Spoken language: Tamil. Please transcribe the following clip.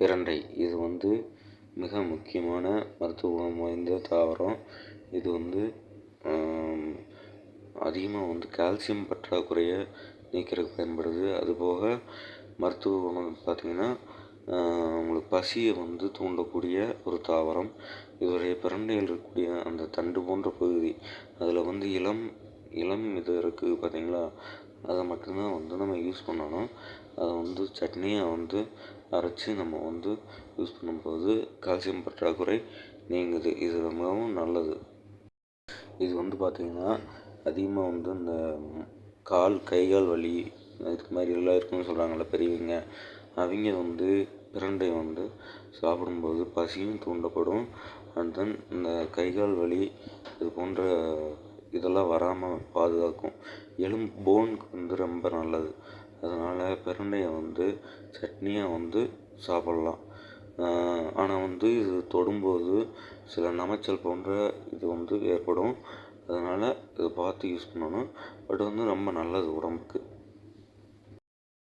பிரண்டை இது வந்து மிக முக்கியமான மருத்துவ குணம் வாய்ந்த தாவரம். இது வந்து அதிகமாக வந்து கால்சியம் பற்றாக்குறையை நீக்கிறதுக்கு பயன்படுது. அதுபோக மருத்துவ குணம் பார்த்திங்கன்னா உங்களுக்கு பசியை வந்து தூண்டக்கூடிய ஒரு தாவரம். இதோடைய பிரண்டையில் இருக்கக்கூடிய அந்த தண்டு போன்ற பகுதி அதில் வந்து இளம் இளம் இது இருக்குது பார்த்திங்களா அதை மட்டும்தான் வந்து நம்ம யூஸ் பண்ணணும். அதை வந்து சட்னியை வந்து அரைச்சி நம்ம வந்து யூஸ் பண்ணும்போது கால்சியம் பற்றாக்குறை நீங்குது. இது ரொம்பவும் நல்லது. இது வந்து பார்த்திங்கன்னா அதிகமாக வந்து இந்த கால் கை கால் வலி இது மாதிரி எல்லாம் இருக்குன்னு சொல்கிறாங்கள்ல பெரியவங்க. அவங்க வந்து பிரண்டை வந்து சாப்பிடும்போது பசியும் தூண்டப்படும். அண்ட் தென் இந்த கை கால் வலி இது போன்ற இதெல்லாம் வராமல் பாதுகாக்கும். எலும்பு போனுக்கு வந்து ரொம்ப நல்லது. அதனால் பிரண்டையை வந்து சட்னியாக வந்து சாப்பிட்லாம். ஆனால் வந்து இது தொடும்போது சில நமைச்சல் போன்ற இது வந்து ஏற்படும். அதனால் இதை பார்த்து யூஸ் பண்ணணும். பட் வந்து ரொம்ப நல்லது உடம்புக்கு.